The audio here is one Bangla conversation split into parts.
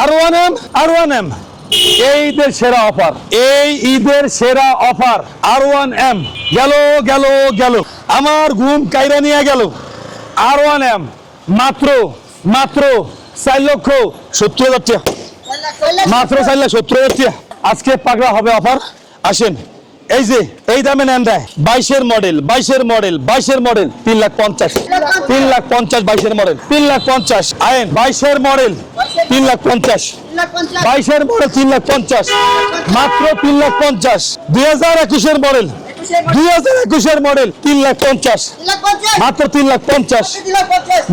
R one M R one M এই ঈদের সেরা অফার। এই ঈদের সেরা অফার আর ওয়ান এম গেল গেল গেল। আমার ঘুম কাইরা নিয়ে গেল। আর ওয়ান এম মাত্র মাত্র চার লক্ষ সত্তর হাজার মাত্র চার লাখ সত্তর হাজার আজকে পাকড়া হবে অফার। আসেন। এই যে, এই দামে নেন দেয়। বাইশের মডেল বাইশের মডেল বাইশের মডেল তিন লাখ পঞ্চাশ। তিন লাখ পঞ্চাশ বাইশের মডেল তিন লাখ পঞ্চাশ। আইন বাইশের মডেল তিন লাখ পঞ্চাশ। বাইশের মডেল তিন লাখ পঞ্চাশ। মাত্র তিন লাখ পঞ্চাশ। দুই হাজার একুশের মডেল দুই হাজার একুশের মডেল তিন লাখ পঞ্চাশ। মাত্র তিন লাখ পঞ্চাশ।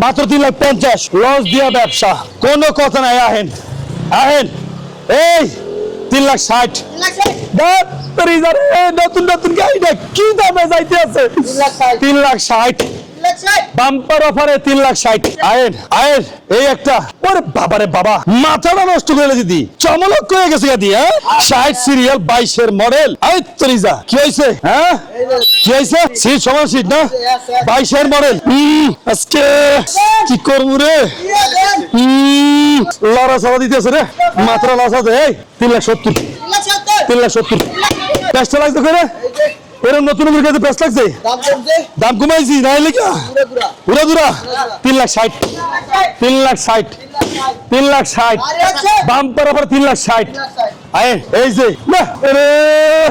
মাত্র তিন লাখ পঞ্চাশ। লস দিয়া ব্যবসা। কোনো কথা নাই, আহেন। আহেন, এই তিন লাখ ষাট। নতুন নতুন গাড়িটা কি দামে যাইতে আছে? তিন লাখ ষাট। বাম্পার অফারে তিন লাখ ষাট। আয়ের আয়ের এই একটা। ওরে বাবারে বাবা মাথাটা নষ্ট করে দিদি। চমলক গেছে গাদি হ্যাঁ? ষাট সিরিয়াল বাইশের মডেল আয় তরিজা কি হয়েছে হ্যাঁ? কি হয়েছে সিট সমান সিট না? বাইশের মডেল আজকে কি করব রে? হুম, লড়া সরা দিতেছে রে। আছে এই, তিন লাখ সত্তর। তিন লাখ সত্তর। লাগছে করে নতুন কাছে পেঁচ লাগছে? দাম কমাইছি দুরা। তিন লাখ ষাট। তিন লাখ ষাট। তিন লাখ ষাট। বাম্পার আবার তিন লাখ ষাট। এই যে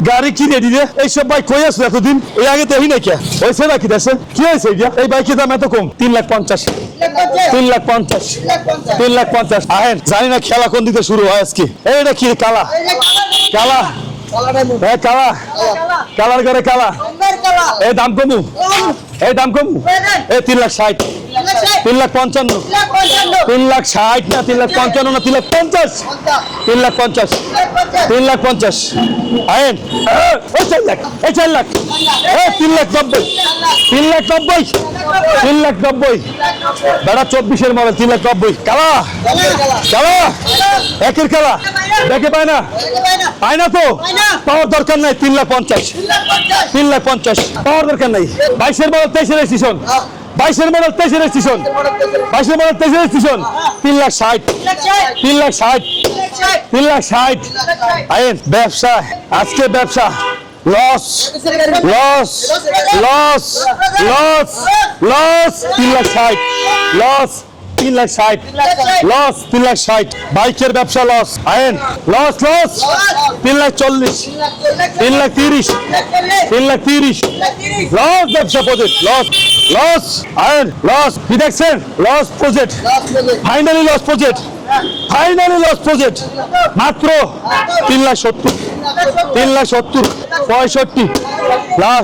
গাড়ি কি রেডি রে এইসব বাইক কই আসলো এতদিন? এই আগে দেখি না কে? হয়েছে নাকি দেশে? কি হয়েছে এই বাইকের দাম এত কম, তিন লাখ পঞ্চাশ। তিন লাখ পঞ্চাশ। তিন লাখ পঞ্চাশ। আহেন জানি না খেলা কোন দিকে শুরু হয় আজকে। এইটা কি কালা? কালা হ্যাঁ কালা? কালার করে কালা। এই দাম কমু। এই দাম কমু। এই তিন লাখ ষাট। তিন লাখ পঞ্চান্ন তিন লাখ ষাট না তিন লাখ পঞ্চান্ন না তিন লাখ পঞ্চাশ তিন লাখ পঞ্চাশ তিন লাখ পঞ্চাশ আইন লাখ চার লাখ তিন লাখ নব্বই তিন লাখ নব্বই তিন লাখ নব্বই বেড়া চব্বিশের মডেল তিন লাখ নব্বই কালা কালা একের খেলা দেখে পায় না পায় না তো পাওয়ার দরকার নাই তিন লাখ পঞ্চাশ তিন লাখ পঞ্চাশ পাওয়ার দরকার নাই বাইশের মডেল তেইশের স্টেশন বাইশের মডেল, তেইশের স্টেশন বাইশের মডেল, তেইশের স্টেশন তিন লাখ ষাট। তিন লাখ ষাট। তিন লাখ ষাট। ব্যবসা। আজকে ব্যবসা। Loss loss loss loss loss তিন লাখ ষাট। লস তিন লাখ ষাট। লস তিন লাখ ষাট। বাইকের ব্যবসা লস আইন লস লস তিন লাখ চল্লিশ। তিন লাখ তিরিশ। তিন লাখ তিরিশ। লস ব্যবসা প্রজেক্ট লস লস আইন লস কি দেখছেন loss project finally loss project finally loss project মাত্র তিন লাখ সত্তর তিন লাখ সত্তর পঁয়ষট্টি লাস্ট